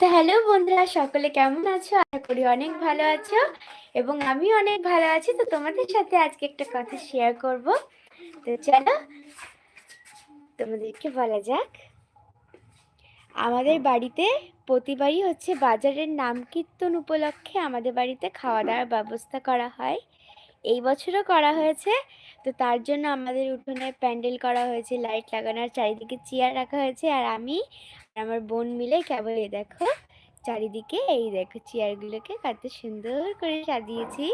Hello বন্ধুরা, সকলে কেমন আছো? আশা করি অনেক ভালো আছো এবং আমি অনেক ভালো আছি। তো তোমাদের সাথে আজকে একটা কথা শেয়ার করব। তো চলো, তোমাদেরকে বলা যাক। আমাদের বাড়িতে প্রতিবারই হচ্ছে বাজারের নাম কীর্তন উপলক্ষে আমাদের বাড়িতে খাওয়া দাওয়ার ব্যবস্থা করা হয়। এই বছরও করা হয়েছে। তো তার জন্য আমাদের উঠোনে প্যান্ডেল করা হয়েছে, লাইট লাগানোর চারিদিকে চেয়ার রাখা হয়েছে। আর আমি আমার বোন মিলে কেবল এই দেখো, চারিদিকে এই দেখো চেয়ারগুলোকে কত সুন্দর করে সাজিয়েছি।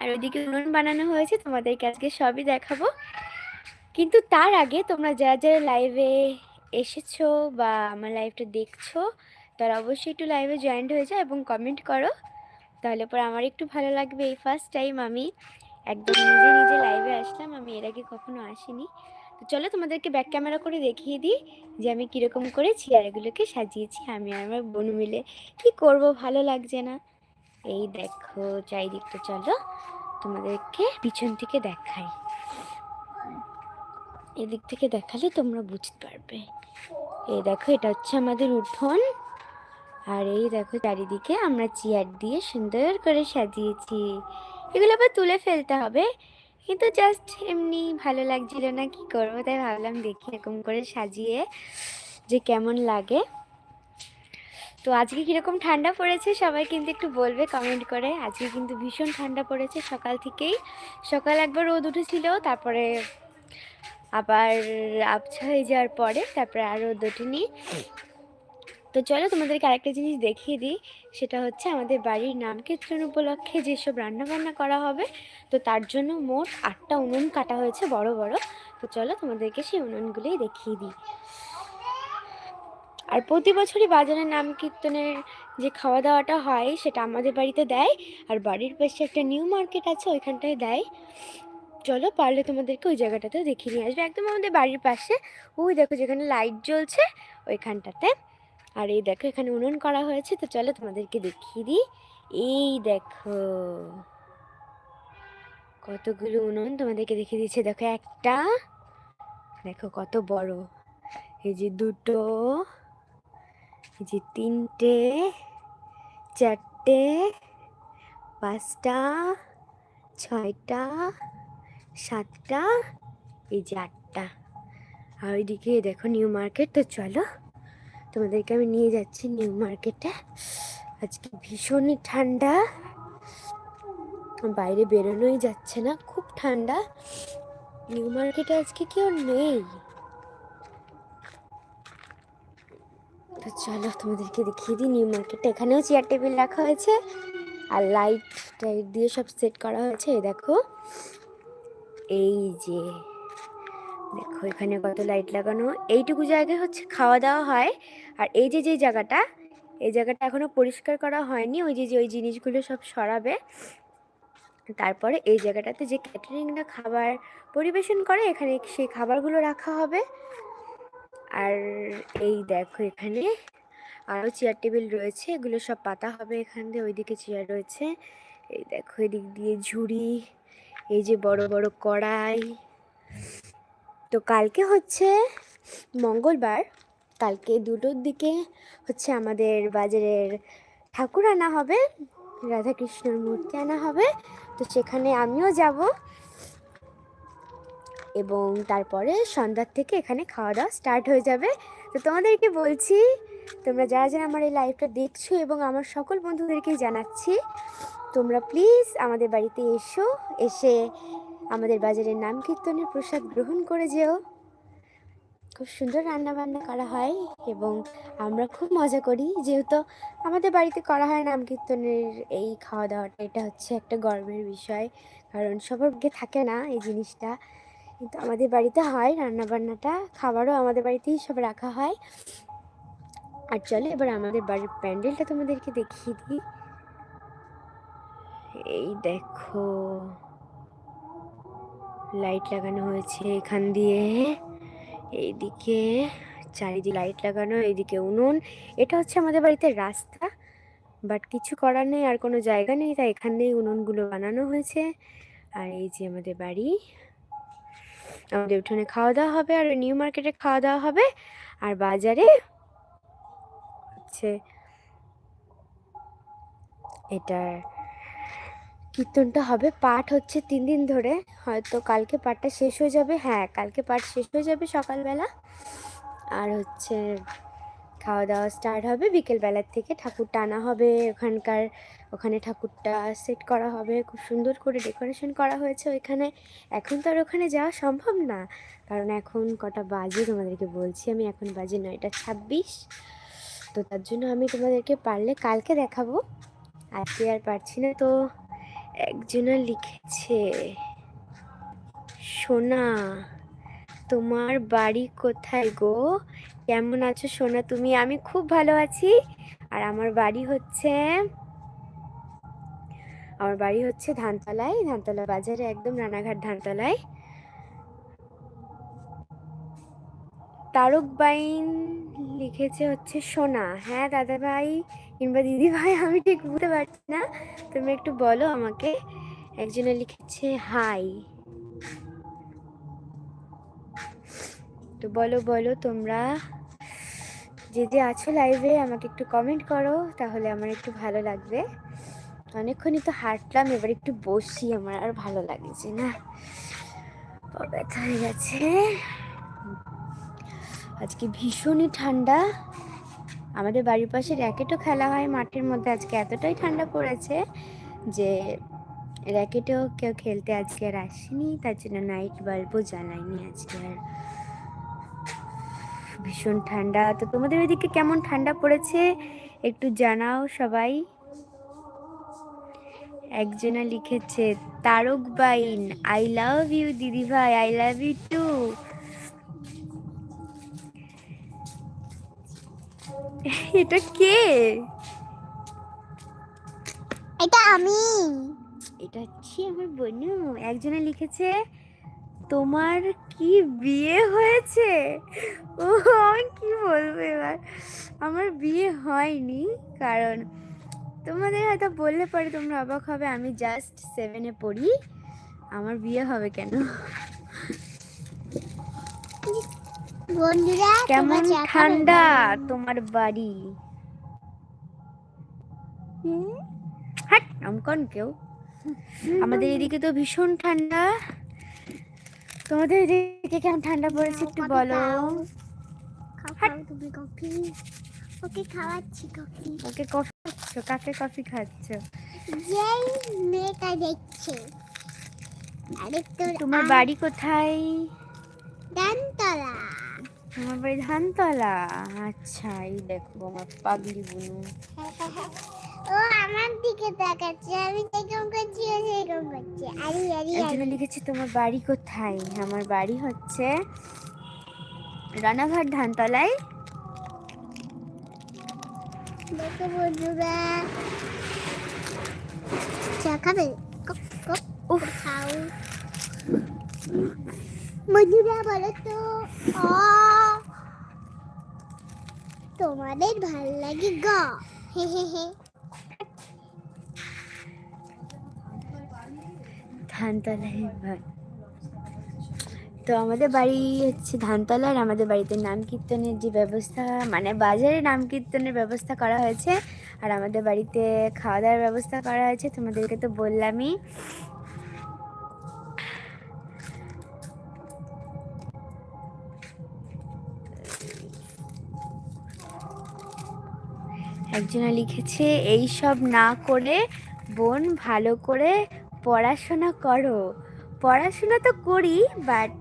আর ওইদিকে উনুন বানানো হয়েছে, তোমাদেরকে আজকে সবই দেখাবো। কিন্তু তার আগে তোমরা যারা যারা লাইভে এসেছ বা আমার লাইভটা দেখছ, তারা অবশ্যই একটু লাইভে জয়েন্ট হয়ে যায় এবং কমেন্ট করো। তাহলে পরে আমার একটু ভালো লাগবে। এই ফার্স্ট টাইম আমি একদম নিজে নিজে লাইভে আসলাম, আমি এর আগে কখনো আসিনি। তো চলো তোমাদেরকে ব্যাক ক্যামেরা করে দেখিয়ে দিই যে আমি কীরকম করে চেয়ারগুলোকে সাজিয়েছি, আমি আর আমার বোন মিলে। কি করব, ভালো লাগছে না। এই দেখো চারিদিকটা, চলো তোমাদেরকে পিছন থেকে দেখাই। এদিক থেকে দেখালে তোমরা বুঝতে পারবে। এই দেখো, এটা হচ্ছে আমাদের উঠোন। আর এই দেখো চারিদিকে আমরা চেয়ার দিয়ে সুন্দর করে সাজিয়েছি। এগুলো আবার তুলে ফেলতে হবে। কিন্তু জাস্ট এমনি ভালো লাগছিল না, কি করব? তাই ভাবলাম দেখি এরকম করে সাজিয়ে যে কেমন লাগে। তো আজকে কীরকম ঠান্ডা পড়েছে সবাই কিন্তু একটু বলবে কমেন্ট করে। আজকে কিন্তু ভীষণ ঠান্ডা পড়েছে সকাল থেকেই। সকাল একবার রোদ উঠেছিল, তারপরে আবার আবছা হয়ে যাওয়ার পরে, তারপরে আর রোদ ওঠেনি। তো চলো তোমাদেরকে আরেকটা জিনিস দেখিয়ে দিই, সেটা হচ্ছে আমাদের বাড়ির নাম কীর্তন উপলক্ষে যেসব রান্নাবান্না করা হবে, তো তার জন্য মোট আটটা উনুন কাটা হয়েছে বড় বড়। তো চলো তোমাদেরকে সেই উনুনগুলোই দেখিয়ে দিই। আর প্রতি বছরই বাজারের নাম কীর্তনের যে খাওয়া দাওয়াটা হয়, সেটা আমাদের বাড়িতে দেয়, আর বাড়ির পাশে একটা নিউ মার্কেট আছে, ওইখানটায় দেয়। চলো পারলে তোমাদেরকে ওই জায়গাটাতেও দেখিয়ে নিয়ে আসবে। একদম আমাদের বাড়ির পাশে, ওই দেখো যেখানে লাইট জ্বলছে, ওইখানটাতে। আর এই দেখো এখানে উনুন করা হয়েছে, তো চলো তোমাদেরকে দেখিয়ে দিই। এই দেখো, কতগুলো উনুন তোমাদেরকে দেখিয়ে দিচ্ছে। দেখো একটা, দেখো কত বড়। এই যে দুটো, এই যে তিনটে, চারটে, পাঁচটা, ছয়টা, সাতটা, এই যে আটটা। আর ওইদিকে দেখো নিউ মার্কেট, তো চলো তোমাদেরকে আমি নিয়ে যাচ্ছি নিউ মার্কেটে। আজকে ভীষণই ঠান্ডা। বাইরে বেরোনোই যাচ্ছে না, খুব ঠান্ডা। নিউ মার্কেটে আজকে কেউ নেই? তো চলো তোমাদেরকে দেখিয়ে দিই নিউ মার্কেটে এখানেও চেয়ার টেবিল রাখা হয়েছে আর লাইট টাইট দিয়ে সব সেট করা হয়েছে দেখো। এই যে দেখো, এখানে কত লাইট লাগানো। এইটুকু জায়গায় হচ্ছে খাওয়া দাওয়া হয়। আর এই যে যে জায়গাটা, এই জায়গাটা এখনও পরিষ্কার করা হয়নি। ওই যে যে ওই জিনিসগুলো সব সরাবে। তারপরে এই জায়গাটাতে যে ক্যাটারিংরা খাবার পরিবেশন করে, এখানে সেই খাবারগুলো রাখা হবে। আর এই দেখো এখানে আরও চেয়ার টেবিল রয়েছে। এগুলো সব পাতা হবে এখান দিয়ে, ওইদিকে চেয়ার রয়েছে। এই দেখো, এদিক দিয়ে ঝুড়ি, এই যে বড় বড় কড়াই। তো কালকে হচ্ছে মঙ্গলবার, কালকে দুটোর দিকে হচ্ছে আমাদের বাজারের ঠাকুর আনা হবে, রাধাকৃষ্ণর মূর্তি আনা হবে, তো সেখানে আমিও যাব। এবং তারপরে সন্ধ্যার থেকে এখানে খাওয়া দাওয়া স্টার্ট হয়ে যাবে। তো তোমাদেরকে বলছি, তোমরা যারা যারা আমার এই লাইভটা দেখছ এবং আমার সকল বন্ধুদেরকেই জানাচ্ছি, তোমরা প্লিজ আমাদের বাড়িতে এসো, এসে আমাদের বাজারের নাম কীর্তনের প্রসাদ গ্রহণ করে যেও। খুব সুন্দর রান্না বান্না করা হয় এবং আমরা খুব মজা করি। যেহেতু আমাদের বাড়িতে করা হয় নাম কীর্তনের এই খাওয়া দাওয়াটা এটা হচ্ছে একটা গর্বের বিষয়, কারণ সবার থাকে না এই জিনিসটা। কিন্তু আমাদের বাড়িতে হয় রান্না বান্নাটা খাবারও আমাদের বাড়িতেই সব রাখা হয়। আর চলে এবার আমাদের বাড়ির প্যান্ডেলটা তোমাদেরকে দেখিয়ে দিই। এই দেখো। লাইট লাগানো হয়েছে এখান দিয়ে। এইদিকে চারিদিকে লাইট লাগানো, এইদিকে উনুন। এটা হচ্ছে আমাদের বাড়িতে রাস্তা, বাট কিছু করার নেই, আর কোনো জায়গা নেই, তাই এখানেই উনুনগুলো বানানো হয়েছে। আর এই যে আমাদের বাড়ি, আমাদের উঠোনে খাওয়া দাওয়া হবে, আর নিউ মার্কেটে খাওয়া দাওয়া হবে, আর বাজারে হচ্ছে এটার কীর্তনটা হবে। পাঠ হচ্ছে তিন দিন ধরে। হয়তো কালকে পাঠটা শেষ হয়ে যাবে। হ্যাঁ কালকে পাঠ শেষ হয়ে যাবে সকালবেলা। আর হচ্ছে খাওয়া দাওয়া স্টার্ট হবে বিকেলবেলার থেকে। ঠাকুর টানা হবে ওখানকার। ওখানে ঠাকুরটা সেট করা হবে। খুব সুন্দর করে ডেকোরেশন করা হয়েছে ওইখানে। এখন তো আর ওখানে যাওয়া সম্ভব না। কারণ এখন কটা বাজে তোমাদেরকে বলছি। আমি এখন বাজে নয়টা ছাব্বিশ। তো তার জন্য আমি তোমাদেরকে পারলে কালকে দেখাবো। আজকে আর পারছি না তো। একজনা লিখেছে, সোনা, তোমার বাড়ি কোথায় গো? কেমন আছো সোনা তুমি? আমি খুব ভালো আছি। আর আমার বাড়ি হচ্ছে, আমার বাড়ি হচ্ছে ধানতলায়, ধানতলা বাজারে, একদম রানাঘাট ধানতলায়। তারক বাইন লিখেছে হচ্ছে সোনা। হ্যাঁ দাদা ভাই কিংবা দিদি ভাই, আমি ঠিক বুঝতে পারছি না। তুমি একটু বলো আমাকে। একজনে লিখেছে, হাই। তো বলো বলো তোমরা। যে যে আছো লাইভে, আমাকে একটু কমেন্ট করো, তাহলে আমার একটু ভালো লাগবে। অনেকক্ষণই তো হাঁটলাম, এবার একটু বসি, আমার আর ভালো লাগছে না। ব্যথা হয়ে গেছে। আজকে ভীষণই ঠান্ডা। আমাদের বাড়ির পাশে র্যাকেটও খেলা হয় মাঠের মধ্যে। আজকে এতটাই ঠান্ডা পড়েছে যে র্যাকেটেও কেউ খেলতে আজকে আর আসেনি, তার জন্য নাইট বাল্বও জ্বালায়নি আজকে আর। ভীষণ ঠান্ডা। তো তোমাদের ওইদিকে কেমন ঠান্ডা পড়েছে? একটু জানাও সবাই। একজনা লিখেছে, Tarak Bain I love you দিদি ভাই আই লাভ ইউ টু এটা কে? এটা আমি। এটা হচ্ছে আমার বোনু। একজনে লিখেছে তোমার কি বিয়ে হয়েছে? ও আমি কি বলব এবার? আমার বিয়ে হয়নি কারণ তোমাদের হয়তো বললে পরে তোমরা অবাক হবে আমি জাস্ট সেভেনে পড়ি। আমার বিয়ে হবে কেন? বন্ধুরা কেমন? ঠান্ডা তোমার বাড়ি? হুম? হাট আমকন কেউ? আমাদের এদিকে তো ভীষণ ঠান্ডা। তোমাদের এদিকে কেমন ঠান্ডা পড়েছে একটু বলো। ওকে খাওয়াচ্ছি কফি। ওকে কফি খাচ্ছ? কাকে কফি খাচ্ছ? যেই মেয়েটা দেখছে। আরে তোমার বাড়ি কোথায়? ডানতলা। আমার বাড়ি ধানতলা? আচ্ছা এই দেখো আমার পাগলি বুনু। ও আমার দিকে তাকাচ্ছে আমি যেরকম করছি ও সেরকম করছে। আরে আরে একজনে লিখেছে তোমার বাড়ি কোথায়? আমার বাড়ি হচ্ছে রানাঘাট ধানতলায়। দেখো বন্ধুরা। চা খাবে? খাও। বন্ধুরা বলো তো তোমাদের ভালো লাগে গ। ধানতলায় বাড়ি। তো আমাদের বাড়ি হচ্ছে ধানতলা আর আমাদের বাড়িতে নাম কীর্তনের যে ব্যবস্থা মানে বাজারে নাম কীর্তনের ব্যবস্থা করা হয়েছে। আর আমাদের বাড়িতে খাওয়া দাওয়ার ব্যবস্থা করা হয়েছে, তোমাদেরকে তো বললামই। একজনা লিখেছে এই সব না করে বোন ভালো করে পড়াশোনা করো। পড়াশোনা তো করি বাট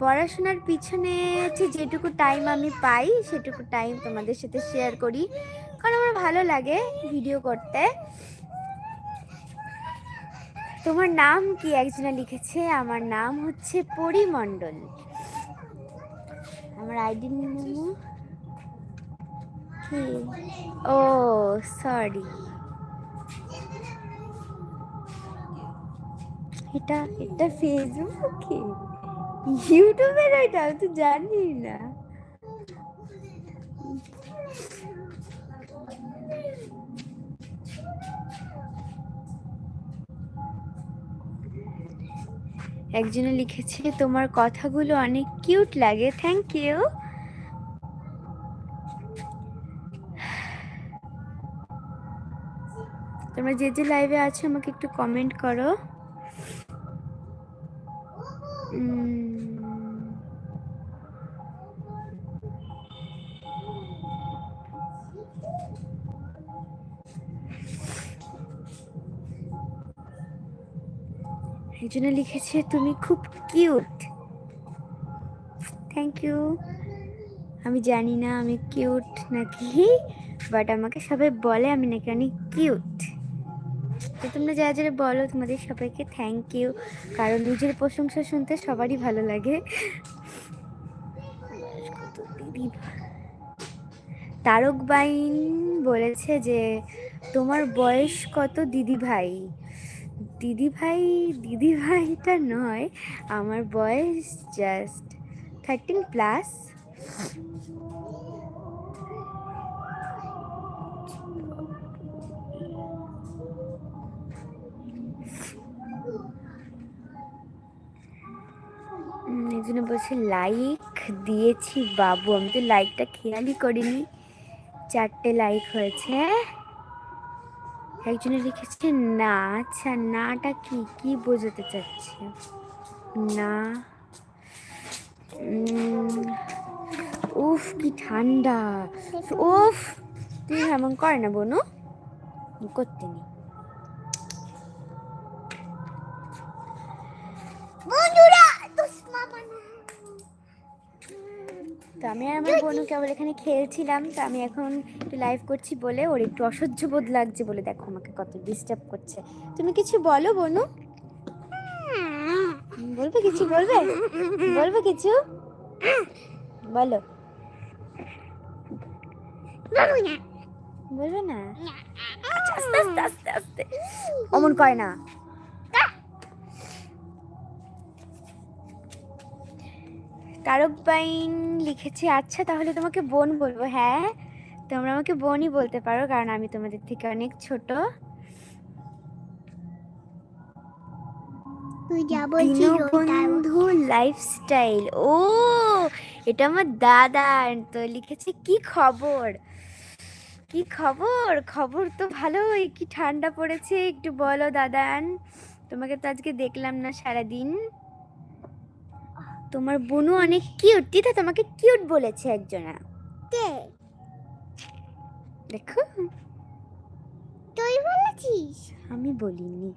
পড়াশোনার পিছনে হচ্ছে যেটুকু টাইম আমি পাই, সেটুকু টাইম তোমাদের সাথে শেয়ার করি। কারণ আমার ভালো লাগে ভিডিও করতে। তোমার নাম কি? একজনা লিখেছে, আমার নাম হচ্ছে পরিমণ্ডল। আমার আইডি নেমো কি ও সরি এটা এটা ফেসবুকে ইউটিউবের এটা আমি তো জানি না। একজনে লিখেছে, তোমার কথাগুলো অনেক কিউট লাগে থ্যাংক ইউ তোমরা যে যে লাইভে আছো, আমাকে একটু কমেন্ট করো। একজনে লিখেছে, তুমি খুব কিউট থ্যাংক ইউ আমি জানি না আমি কিউট নাকি বাট আমাকে সবাই বলে আমি নাকি অনেক কিউট তোমরা যারা যারা বলো, তোমাদের সবাইকে থ্যাংক ইউ কারণ নিজের প্রশংসা শুনতে সবারই ভালো লাগে। তারক বাইন বলেছে যে, তোমার বয়স কত দিদি ভাই? দিদি ভাই, দিদি ভাইটা নয়, আমার বয়স জাস্ট থার্টিন প্লাস জন্য বলছে লাইক দিয়েছি বাবু। আমি তো লাইকটা খেয়ালই করিনি। চারটে লাইক হয়েছে। একজনে লিখেছে, না আচ্ছা নাটা কি? কি বোঝাতে চাচ্ছে? না। উফ, কি ঠান্ডা। উফ, তুই এমন করে না, বোনু। করতে নেই বন্ধুরা দুষ্মা বানা তো আমি আর আমার বোনু কেবল এখানে খেলছিলাম তো আমি এখন একটু লাইভ করছি বলে ওর একটু অসহ্য বোধ লাগছে বলে দেখো আমাকে কত ডিস্টার্ব করছে। তুমি কিছু বলো বোনু। বলবে কিছু বলবে? বলবে কিছু? বলো। বলবে না? আচ্ছা, আস্তে আস্তে আস্তে। অমন করে না। তারক বাইন লিখেছে আচ্ছা তাহলে তোমাকে বোন বলব। হ্যাঁ তোমরা আমাকে বোনই বলতে পারো কারণ আমি তোমাদের থেকে অনেক ছোট। ওই লাইফস্টাইল ও এটা আমার দাদা তো লিখেছে কি খবর? কি খবর? খবর তো ভালোই কি ঠান্ডা পড়েছে একটু বলো দাদান তোমাকে তো আজকে দেখলাম না সারাদিন। তোমার বোনু অনেক কিউট দিদা তোমাকে কিউট বলেছে একজনা। কে? দেখো। তুই বলেছিস? আমি বলিনি।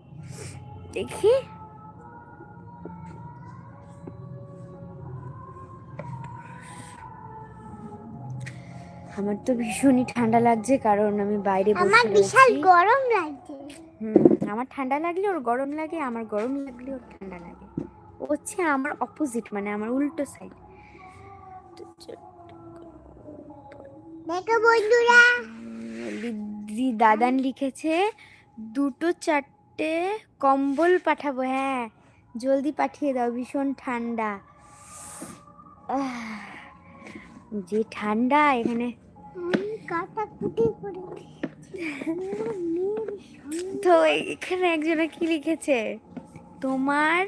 দেখি। আমার তো ভীষণই ঠান্ডা লাগছে কারণ আমি বাইরে বসে আমার বিশাল গরম লাগছে। হুম আমার ঠান্ডা লাগলে ওর গরম লাগে আমার গরম লাগলে ওর ঠান্ডা লাগে। হচ্ছে আমার অপোজিট মানে আমার উল্টো সাইড দেখো বন্ধুরা। দিদি দাদান লিখেছে দুটো চারটে কম্বল পাঠাবো হ্যাঁ। জলদি পাঠিয়ে দাও ভীষণ ঠান্ডা। যে ঠান্ডা এখানে। তো এখানে একজনে কি লিখেছে? তোমার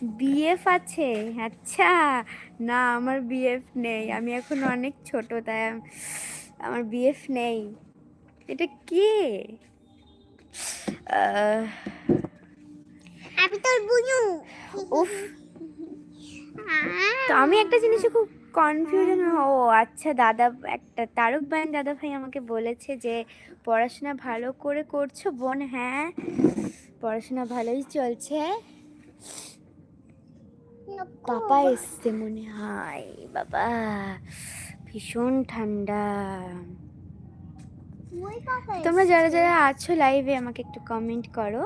বিএফ আছে? আচ্ছা। না আমার বিএফ নেই। আমি এখন অনেক ছোট তাই আম- আমার বিএফ নেই। এটা কি? আমি তোর বুঝু উফ। তো আমি একটা জিনিসে খুব কনফিউশন ও আচ্ছা দাদা একটা তারক ভাই দাদা ভাই আমাকে বলেছে যে পড়াশোনা ভালো করে করছ? বোন হ্যাঁ। পড়াশোনা ভালোই চলছে। পাপা এসছে মনে হয়। বাবা ভীষণ ঠান্ডা। তোমরা যারা যারা আছো লাইভে আমাকে একটু কমেন্ট করো।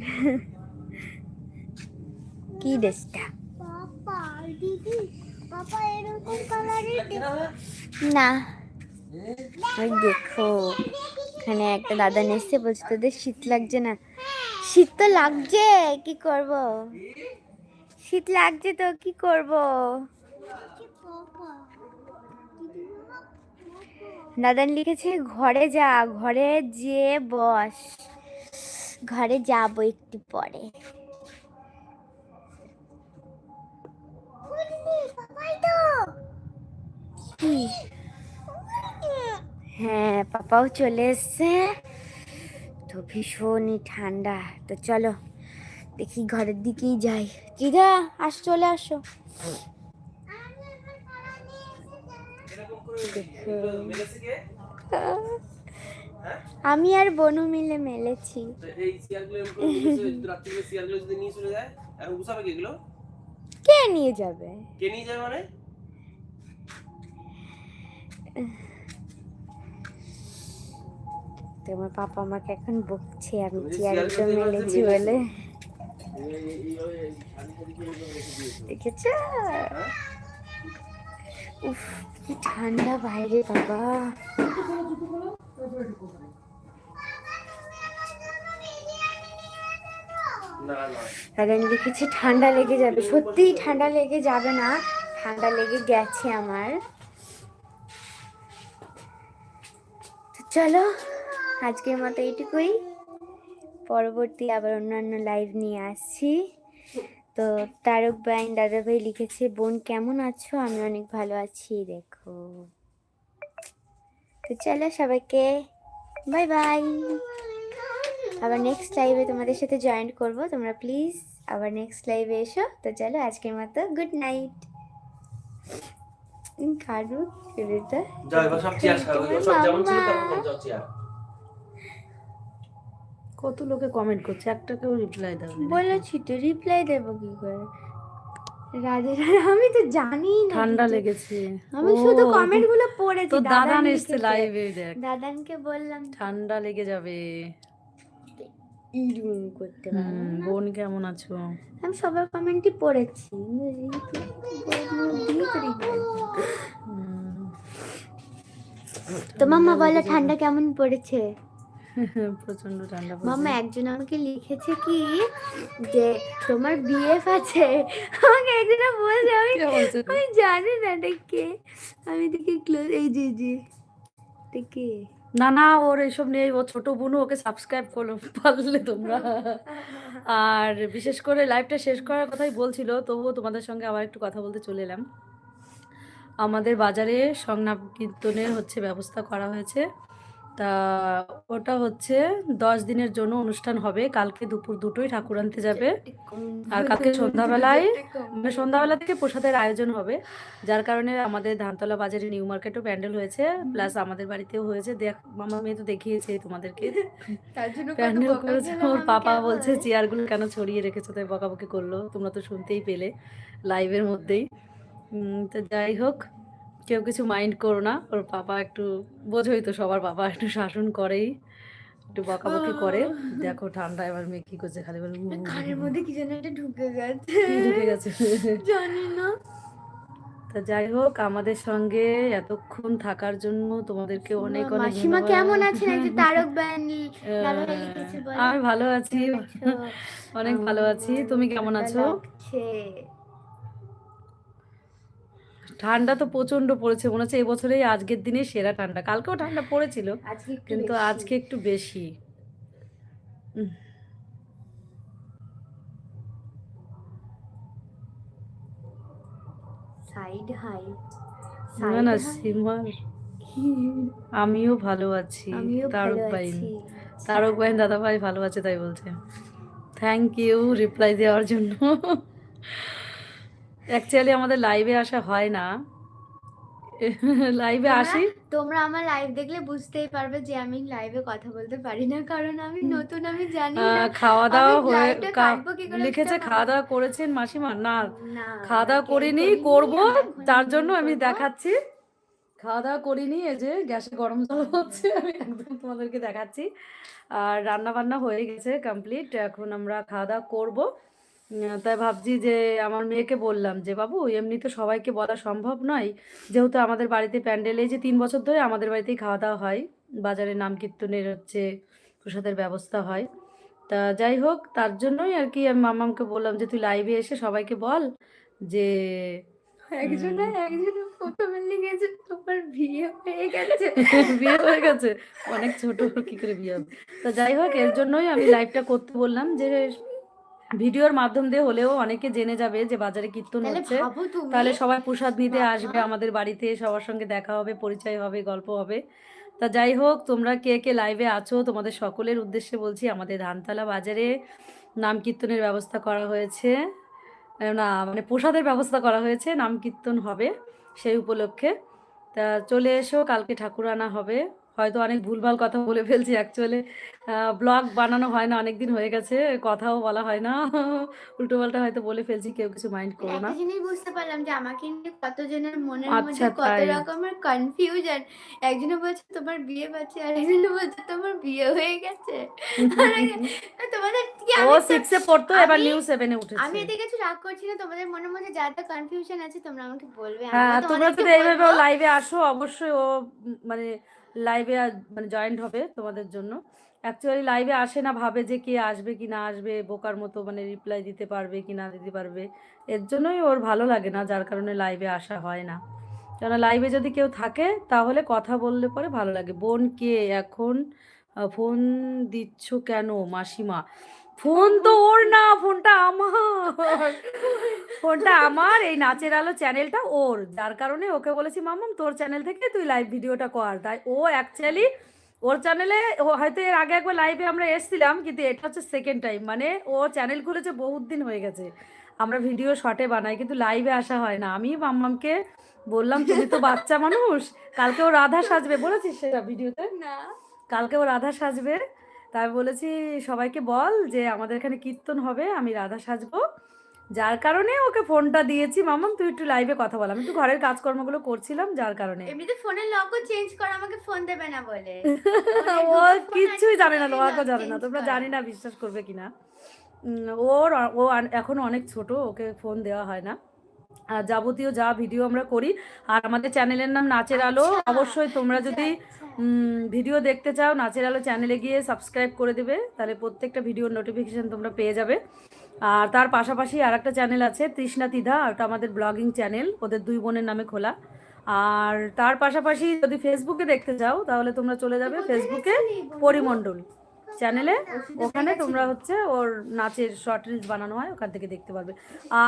কি ড্রেসটা কালারের না। ওই দেখো এখানে একটা দাদা এসছে বলছে তোদের শীত লাগছে না? শীত তো লাগছে কি করব? শীত লাগছে তো কি করব? দাদান লিখেছে ঘরে যা ঘরে যে বস। ঘরে যাব একটু পরে। কি? হ্যাঁ পাপাও চলে এসছে। তো ভীষণই ঠান্ডা। তো চলো, দেখি ঘরের দিকেই যাই। দিদা আস, চলে আসো। আমি আর বনু মিলে মেলেছি। কে নিয়ে যাবে? কে নিয়ে যাবে মানে? তোমার পাপা আমাকে এখন বকছে আমি চেয়ারগুলো মেলেছি বলে। দেখেছ? উফ কি ঠান্ডা বাইরে বাবা। না দেখেছি ঠান্ডা লেগে যাবে। সত্যিই ঠান্ডা লেগে যাবে না। ঠান্ডা লেগে গেছে আমার। চলো। আজকের মতো এইটুকুই। পরবর্তী আবার অন্যান্য লাইভ নিয়ে আসছি। তো তারক বাইন দাদা ভাই লিখেছে, বোন, কেমন আছো? আমি অনেক ভালো আছি, দেখো। তো চলো সবাইকে বাই বাই আবার নেক্সট লাইভে তোমাদের সাথে জয়েন করব। তোমরা প্লিজ আবার নেক্সট লাইভে এসো। তো চলো আজকের মতো গুড নাইট কারু ছেলেটা কত লোকে কমেন্ট করছে? একটা কেউ রিপ্লাই দাও বলেছি তো রিপ্লাই দেবো কি করে? রাজা আমি তো জানি না ঠান্ডা লেগেছে। আমি শুধু কমেন্টগুলো পড়েছি তো দাদান এসছে। লাইভে দেখ। দাদানকে বললাম ঠান্ডা লেগে যাবে। ইরুম করতে। বোন কেমন আছো? আমি সবার কমেন্টই পড়েছি। হুম, তো মাম্মা বলো ঠান্ডা কেমন পড়েছে? প্রচণ্ড ঠান্ডা। মাম্মা একজন আমাকে লিখেছে কি যে তোমার বিএফ আছে। আমাকে একজন বলছে আমি? আমি জানি না এটা কে? আমি দেখি ক্লোজ এই যে এটা কে? না না ওর এইসব নেই ও ছোট বোনও ওকে সাবস্ক্রাইব করল পারলে তোমরা। আর বিশেষ করে লাইভটা শেষ করার কথাই বলছিল তবুও তোমাদের সঙ্গে আবার একটু কথা বলতে চলে এলাম। আমাদের বাজারে সংনাম কীর্তনের হচ্ছে ব্যবস্থা করা হয়েছে। তা ওটা হচ্ছে দশ দিনের জন্য অনুষ্ঠান হবে। কালকে দুপুর দুটোই ঠাকুর আনতে যাবে। আর কালকে সন্ধ্যাবেলায় মানে সন্ধ্যাবেলা থেকে প্রসাদের আয়োজন হবে। যার কারণে আমাদের ধানতলা বাজারে নিউ মার্কেটও প্যান্ডেল হয়েছে। প্লাস আমাদের বাড়িতেও হয়েছে। দেখ মামা মেয়ে তো দেখিয়েছে তোমাদেরকে। প্যান্ডেল করেছে। ওর পাপা বলছে চেয়ারগুলো কেন ছড়িয়ে রেখেছো? তাই বকাবকি করল। তোমরা তো শুনতেই পেলে লাইভের মধ্যেই। তো যাই হোক। কেউ কিছু মাইন্ড করো না। ওর পাপা একটু বোঝোই তো সবার বাবা একটু শাসন করেই একটু বকাবকি করে। দেখো ঠান্ডা এবার মেয়ে কি করছে খালি বলে কানের মধ্যে কি যেন একটা ঢুকে গেছে। ঢুকে গেছে? জানি না। তা যাই হোক আমাদের সঙ্গে এতক্ষণ থাকার জন্য তোমাদেরকে অনেক অনেক মাসিমা কেমন আছেন? যে তারক বলো। আমি ভালো আছি। অনেক ভালো আছি। তুমি কেমন আছো। ঠান্ডা তো প্রচণ্ড পড়েছে মনে হচ্ছে এবছরেই আজকের দিনে সেরা ঠান্ডা। কালকেও ঠান্ডা পড়েছিল কিন্তু আজকে একটু বেশি। সাইড হাই না না সীমা আমিও ভালো আছি তারক বাইন তারক বাইন দাদা ভাই ভালো আছে তাই বলছে। থ্যাংক ইউ রিপ্লাই দেওয়ার জন্য। অ্যাকচুয়ালি আমাদের লাইভে আসা হয় না। লাইভে আসি। তোমরা আমার লাইভ দেখলে বুঝতেই পারবে যে আমি লাইভে কথা বলতে পারি না কারণ আমি নতুন আমি জানি না। খাওয়া দাওয়া হয়ে লিখেছে খাওয়া দাওয়া করেছেন মাসিমা। না না খাওয়া দাওয়া করিনি করব তার জন্য আমি দেখাচ্ছি। খাওয়া দাওয়া করিনি এই যে গ্যাসে গরম জল হচ্ছে আমি একদম তোমাদেরকে দেখাচ্ছি। আর রান্না বান্না হয়ে গেছে কমপ্লিট এখন আমরা খাওয়া দাওয়া করব। তাই ভাবছি যে আমার মেয়েকে বললাম যে বাবু এমনি তো সবাইকে বলা সম্ভব নয়। যেহেতু আমাদের বাড়িতে প্যান্ডেলে যে তিন বছর ধরে আমাদের বাড়িতেই খাওয়া দাওয়া হয়। বাজারে নাম কীর্তনের হচ্ছে প্রসাদের ব্যবস্থা হয়। তা যাই হোক তার জন্যই আর কি আমি মামামকে বললাম যে তুই লাইভে এসে সবাইকে বল যে একজন না একজন প্রথমে লিখেছে তোমার বিয়ে হয়ে গেছে। বিয়ে হয়ে গেছে। অনেক ছোট কি করে বিয়ে হবে? তা যাই হোক এর জন্যই আমি লাইভটা করতে বললাম যে ভিডিওর মাধ্যম দিয়ে হলেও অনেকে জেনে যাবে যে বাজারে কীর্তন হচ্ছে। তাহলে সবাই প্রসাদ নিতে আসবে আমাদের বাড়িতে সবার সঙ্গে দেখা হবে পরিচয় হবে গল্প হবে। তা যাই হোক তোমরা কে কে লাইভে আছো তোমাদের সকলের উদ্দেশ্যে বলছি আমাদের ধানতলা বাজারে নাম কীর্তনের ব্যবস্থা করা হয়েছে। না মানে প্রসাদের ব্যবস্থা করা হয়েছে নাম কীর্তন হবে সেই উপলক্ষে। তা চলে এসো কালকে ঠাকুর আনা হবে। হয়তো অনেক ভুলভাল কথা বলে ফেলছি অ্যাকচুয়ালি ব্লগ বানানো হয় না অনেক দিন হয়ে গেছে কথাও বলা হয় না। উল্টোপাল্টা হয়তো বলে ফেলছি কেউ কিছু মাইন্ড করো না। জিনিস বুঝতে পারলাম যে আমাকে নিয়ে কতজনের মনের আচ্ছা, মধ্যে কত তাই। রকমের কনফিউশন একজনে বলছে তোমার বিয়ে পাচ্ছে আর একজনে বলছে তোমার বিয়ে হয়ে গেছে। তোমাদের কি ও আমি সিক্সে পড়তো এবার আমি- নিউ সেভেনে আমি উঠেছে এতে কিছু রাগ করছি না তোমাদের মনের মধ্যে যা যা কনফিউশন আছে তোমরা আমাকে বলবে। হ্যাঁ তোমরা যদি এইভাবে লাইভে আসো অবশ্যই ও মানে লাইভে মানে জয়েন্ট হবে তোমাদের জন্য। অ্যাকচুয়ালি লাইভে আসে না, ভাবে যে কে আসবে কি না আসবে, বোকার মতো মানে রিপ্লাই দিতে পারবে কি না দিতে পারবে। এর জন্যই ওর ভালো লাগে না, যার কারণে লাইভে আসা হয় না। কেন লাইভে যদি কেউ থাকে, তাহলে কথা বললে পরে ভালো লাগে। বোন কে এখন? ফোন দিচ্ছ কেন মাসিমা? ফোন তো ওর না ফোনটা আমার। ফোনটা আমার এই নাচের আলো চ্যানেলটা ওর। যার কারণে ওকে বলেছি মামাম তোর চ্যানেল থেকে তুই লাইভ ভিডিওটা কর। তাই ও অ্যাকচুয়ালি ওর চ্যানেলে ও হয়তো এর আগে একবার লাইভে আমরা এসেছিলাম কিন্তু এটা হচ্ছে সেকেন্ড টাইম মানে ও চ্যানেল খুলেছে বহুত দিন হয়ে গেছে। আমরা ভিডিও শর্টে বানাই কিন্তু লাইভে আসা হয় না। আমি মাম্মামকে বললাম তুমি তো বাচ্চা মানুষ কালকে ও রাধা সাজবে। বলেছিস সেটা ভিডিওতে? না। কালকে ও রাধা সাজবে। তাই বলেছি সবাইকে বল যে আমাদের এখানে কীর্তন হবে আমি রাধা সাজবো। যার কারণে ওকে ফোনটা দিয়েছি মামাম তুই একটু লাইভে কথা বল। আমি একটু ঘরের কাজকর্মগুলো করছিলাম যার কারণে। এমনিতে ফোনের লকও চেঞ্জ কর আমাকে ফোন দেবে না বলে। ও কিচ্ছুই জানে না lock জানে না তোমরা জানি না বিশ্বাস করবে কিনা। ওর ও এখন অনেক ছোট ওকে ফোন দেওয়া হয় না। আর যাবতীয় যা ভিডিও আমরা করি আর আমাদের চ্যানেলের নাম নাচের আলো আচ্ছা, অবশ্যই তোমরা যদি আচ্ছা। ভিডিও দেখতে চাও নাচের আলো চ্যানেলে গিয়ে সাবস্ক্রাইব করে দেবে তাহলে প্রত্যেকটা ভিডিওর নোটিফিকেশান তোমরা পেয়ে যাবে। আর তার পাশাপাশি আর একটা চ্যানেল আছে তৃষ্ণা তিধা ওটা আমাদের ব্লগিং চ্যানেল ওদের দুই বোনের নামে খোলা। আর তার পাশাপাশি যদি ফেসবুকে দেখতে চাও তাহলে তোমরা চলে যাবে ফেসবুকে পরিমণ্ডল চ্যানেলে ওখানে তোমরা হচ্ছে ওর নাচের শর্ট রিলস বানানো হয় ওখান থেকে দেখতে পারবে।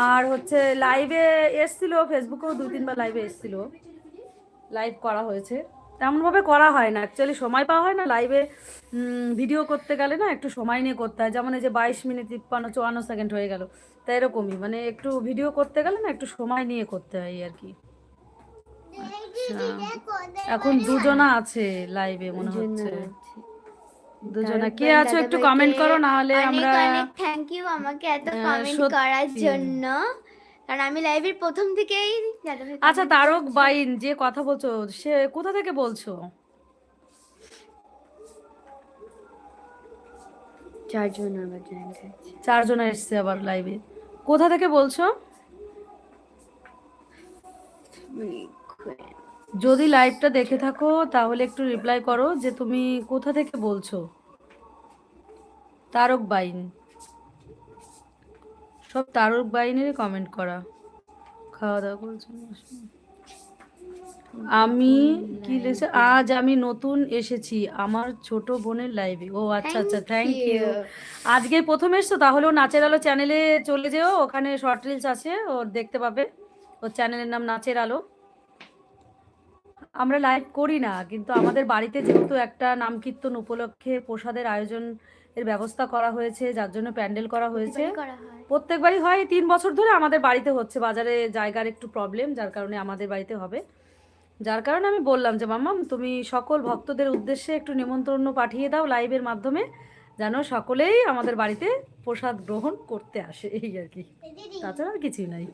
আর হচ্ছে লাইভে এসছিল ফেসবুকেও দু তিনবার লাইভে এসছিল। লাইভ করা হয়েছে। তেমনভাবে করা হয় না। অ্যাকচুয়ালি সময় পাওয়া হয় না লাইভে ভিডিও করতে গেলে না একটু সময় নিয়ে করতে হয়। যেমন এই যে বাইশ মিনিট তিপ্পান্ন চুয়ান্ন সেকেন্ড হয়ে গেল। তাই এরকমই মানে একটু ভিডিও করতে গেলে না একটু সময় নিয়ে করতে হয় আর কি। আচ্ছা। এখন দুজনা আছে লাইভে মনে হচ্ছে। দুজনা কে আছো একটু কমেন্ট করো না হলে আমরা অনেক থ্যাংক ইউ আমাকে এত কমেন্ট করার জন্য। কারণ আমি লাইভের প্রথম থেকেই আচ্ছা তারক বাইন যে কথা বলছো সে কোথা থেকে বলছো? চারজন আবার চারজন এসছে আবার লাইভে কোথা থেকে বলছো? যদি লাইভটা দেখে থাকো তাহলে একটু রিপ্লাই করো যে তুমি কোথা থেকে বলছো? তারক বাইন। সব তারক বাইনেরই কমেন্ট করা। খাওয়া দাওয়া আমি কি লিখছে আজ আমি নতুন এসেছি আমার ছোট বোনের লাইভে ও আচ্ছা আচ্ছা থ্যাংক ইউ আজকে প্রথম এসছো? তাহলে ও নাচের আলো চ্যানেলে চলে যেও। ওখানে শর্ট রিলস আছে ওর দেখতে পাবে। ওর চ্যানেলের নাম নাচের আলো। আমরা লাইভ করি না কিন্তু আমাদের বাড়িতে যেহেতু একটা নাম কীর্তন উপলক্ষে প্রসাদের আয়োজন এর ব্যবস্থা করা হয়েছে যার জন্য প্যান্ডেল করা হয়েছে। প্রত্যেকবারই হয় তিন বছর ধরে আমাদের বাড়িতে হচ্ছে। বাজারে জায়গার একটু প্রবলেম যার কারণে আমাদের বাড়িতে হবে। যার কারণে আমি বললাম যে মাম্মাম তুমি সকল ভক্তদের উদ্দেশ্যে একটু নিমন্ত্রণ পাঠিয়ে দাও লাইভের মাধ্যমে যেন সকলেই আমাদের বাড়িতে প্রসাদ গ্রহণ করতে আসে। এই আর কি। তাছাড়া আর কিছুই নাই।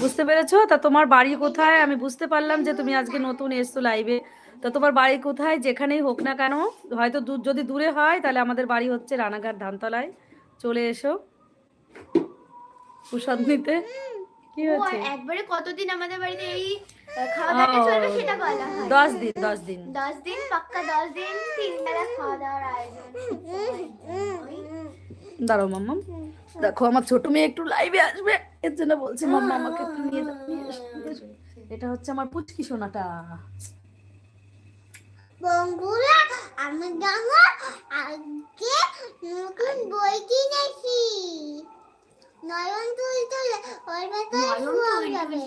বুঝতে পেরেছ? তা তোমার বাড়ি কোথায়? আমি বুঝতে পারলাম যে তুমি আজকে নতুন এসছো লাইভে তা তোমার বাড়ি কোথায়? যেখানেই হোক না কেন হয়তো দূর যদি দূরে হয় তাহলে আমাদের বাড়ি হচ্ছে রানাঘাট ধানতলায়। চলে এসো। প্রসাদ নিতে। কি হয়েছে? একবারে কতদিন আমাদের বাড়িতে এই খাওয়া দাওয়া চলবে সেটা বলা হয়। দশ দিন দশ দিন। দশ দিন পাক্কা দশ দিন তিন বেলা খাওয়া দাওয়ার আয়োজন। দাঁড়াও মাম্মা। দেখো আমার ছোট মেয়ে একটু লাইভে আসবে। এর জন্য বলছি মাম্মা আমাকে একটু নিয়ে যাও, এটা হচ্ছে আমার পুচকি সোনাটা। বন্ধুরা আমি আজকে নতুন বই কিনেছি। নয়ন তুলতে ওর? যাবে।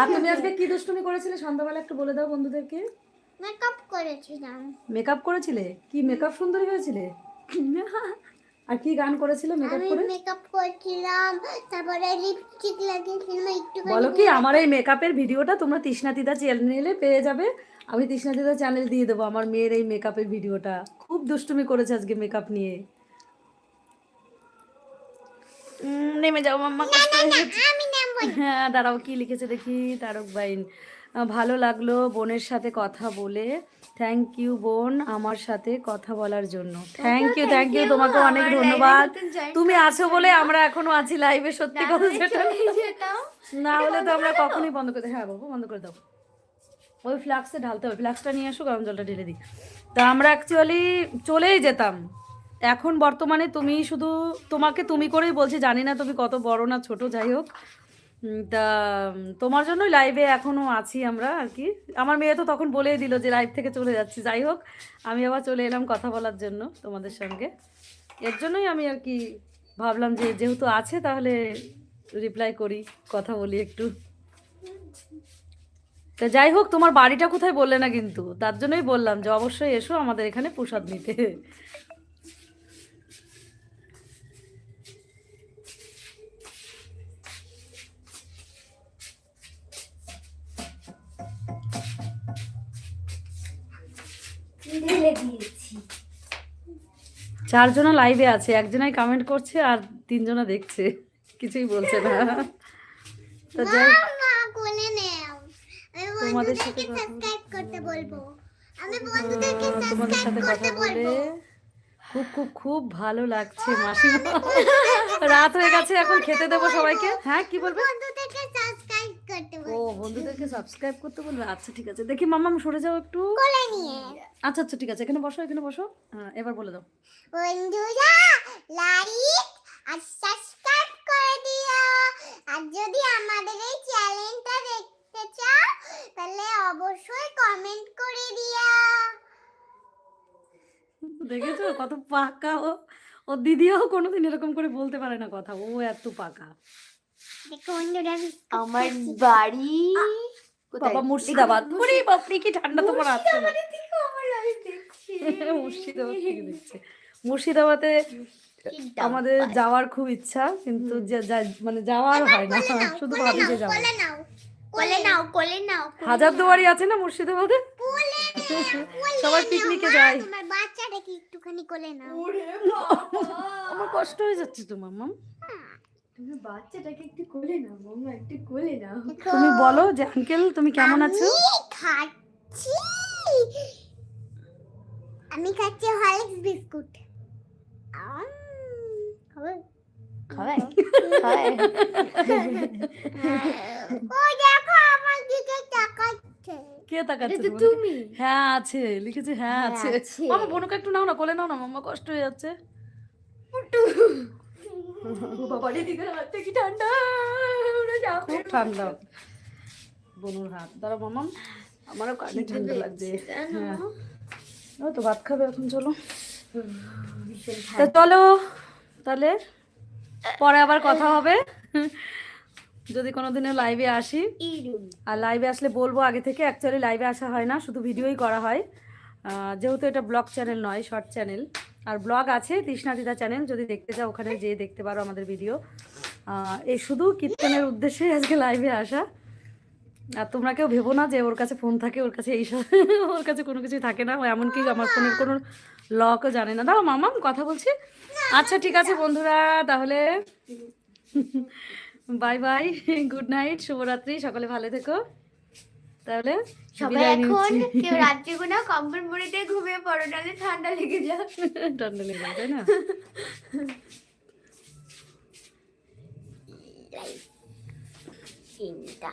আর তুমি আজকে কি দুষ্টুমি করেছিলে সন্ধ্যাবেলা একটু বলে দাও বন্ধুদেরকে। মেকআপ করেছিলাম। মেকআপ করেছিলে? কি মেকআপ সুন্দরী হয়েছিলে? আর কি গান করেছিলে মেকআপ আমি করে? মেকআপ করছিলাম তারপরে লিপস্টিক লাগিয়েছিলাম একটু বলো কি আমার এই মেকআপের ভিডিওটা তোমরা তৃষ্ণাতিদা চ্যানেলে পেয়ে যাবে। আমি তৃষ্ণাতিদা চ্যানেল দিয়ে দেবো আমার মেয়ের এই মেকআপের ভিডিওটা। খুব দুষ্টুমি করেছে আজকে মেকআপ নিয়ে। নেমে যাও মাম্মা হয়ে হ্যাঁ দাঁড়াও কি লিখেছে দেখি তারক বাইন। ভালো লাগল বোনের সাথে কথা বলে। থ্যাংক ইউ বোন আমার সাথে কথা বলার জন্য। থ্যাংক ইউ থ্যাংক ইউ তোমাকে অনেক ধন্যবাদ। তুমি আছো বলে আমরা এখনও আছি লাইভে সত্যি কথা যেটা। না হলে তো আমরা কখনোই বন্ধ করে হ্যাঁ বাবু বন্ধ করে দাও। ওই ফ্লাক্সে ঢালতে হবে, ফ্লাক্সটা নিয়ে আসো, গরম জলটা ঢেলে দিই। তা আমরা অ্যাকচুয়ালি চলেই যেতাম। এখন বর্তমানে তুমি শুধু তোমাকে তুমি করেই বলছি, জানি না তুমি কত বড় না ছোট, যাই হোক। তা, তোমার জন্যই লাইভে এখনও আছি আমরা আর কি। আমার মেয়ে তো তখন বলেই দিল যে লাইভ থেকে চলে যাচ্ছি, যাই হোক। আমি আবার চলে এলাম কথা বলার জন্য তোমাদের সঙ্গে। এর জন্যই আমি আর কি ভাবলাম যে যেহেতু আছে, তাহলে রিপ্লাই করি, কথা বলি একটু। তা যাই হোক, তোমার বাড়িটা কোথায় বললে না কিন্তু? তার জন্যই বললাম যে অবশ্যই এসো আমাদের এখানে প্রসাদ নিতে। চারজনা লাইভে আছে, একজনাই কমেন্ট করছে আর তিনজনা দেখছে। কিছুই বলছে না। তো যাই হোক, মা কোলে নেও আমি তোমাদের সাথে সাবস্ক্রাইব করতে বলব। আমি বন্ধুদেরকে তোমাদের সাথে সাবস্ক্রাইব কথা করতে বলে বলব। খুব খুব খুব ভালো লাগছে মাসিমা। রাত হয়ে গেছে এখন খেতে দেবো সবাইকে। হ্যাঁ কি বলবে? বন্ধুদেরকে সাবস্ক্রাইব করতে ও বন্ধুদেরকে সাবস্ক্রাইব করতে বলবে? আচ্ছা ঠিক আছে। দেখি মাম্মা সরে যাও একটু। কোলে নিয়ে। আচ্ছা আচ্ছা ঠিক আছে। এখানে বসো এখানে বসো। হ্যাঁ, এবার বলে দাও। বন্ধুরা লাইক আর সাবস্ক্রাইব করে দিও। আর যদি আমাদের এই চ্যানেলটা দেখতে চাও তাহলে অবশ্যই কমেন্ট করে দিও। দেখেছ? কত পাকা ও। ও দিদিও কোনোদিন এরকম করে বলতে পারে না কথা। ও এত পাকা। দেখো বন্ধুরা আমার বাড়ি বাবা মুর্শিদাবাদ। ওরে বাপরে কি ঠান্ডা আছে আমার বাড়ি দেখছি। মুর্শিদাবাদ থেকে দেখছে। মুর্শিদাবাদে আমাদের যাওয়ার খুব ইচ্ছা কিন্তু মানে যাওয়ার হয় না। শুধু ভাবি যে নাও, যাব কোলে নাও কোলে নাও আছে না মুর্শিদাবাদে সবাই পিকনিকে যায় তোমার বাচ্চাটাকে একটুখানি কোলে নাও। আমার কষ্ট হয়ে যাচ্ছে তো তুমি বাচ্চাটাকে একটু কোলে নাও মাম্মা একটু কোলে নাও। তুমি বলো যে আঙ্কেল তুমি কেমন আছো? আমি খাচ্ছি। আমি খাচ্ছি হরলিক্স বিস্কুট। খাবে? খাবে খাবে। ও দিকে তাকাচ্ছে। কে তাকাচ্ছে? তুমি। হ্যাঁ আছে লিখেছে হ্যাঁ হ্যাঁ, আছে। মামা বোনকে একটু নাও না কোলে নাও না কষ্ট হয়ে যাচ্ছে। হাতটা কি ঠান্ডা। খুব ঠান্ডা। বনুর হাত। দাঁড়া আমারও কানে ঠান্ডা লাগছে। হ্যাঁ। তো ভাত খাবে এখন চলো। চলো তাহলে পরে আবার কথা হবে। যদি কোনোদিনও লাইভে আসি আর লাইভে আসলে বলব আগে থেকে অ্যাকচুয়ালি লাইভে আসা হয় না শুধু ভিডিওই করা হয়। যেহেতু এটা ব্লগ চ্যানেল নয় শর্ট চ্যানেল আর ব্লগ আছে তৃষ্ণাদিদা চ্যানেল যদি দেখতে চাও ওখানে যেয়ে দেখতে পারো আমাদের ভিডিও এই শুধু কীর্তনের উদ্দেশ্যে আজকে লাইভে আসা। আর তোমরা কেউ ভেবো না যে ওর কাছে ফোন থাকে ওর কাছে এইসব ওর কাছে কোনো কিছুই থাকে না। ও এমনকি আমার ফোনের কোনো লকও জানে না। দাও মামাম কথা বলছি। আচ্ছা ঠিক আছে বন্ধুরা তাহলে। বাই বাই গুড নাইট শুভরাত্রি সকলে ভালো থেকো। তাহলে সবাই এখন কেউ রাত্রি কোনো কম্বল মুড়িতে ঘুমিয়ে পড়ো নাহলে ঠান্ডা লেগে যাবে। ঠান্ডা লেগে যাবে, তাই না? চিন্তা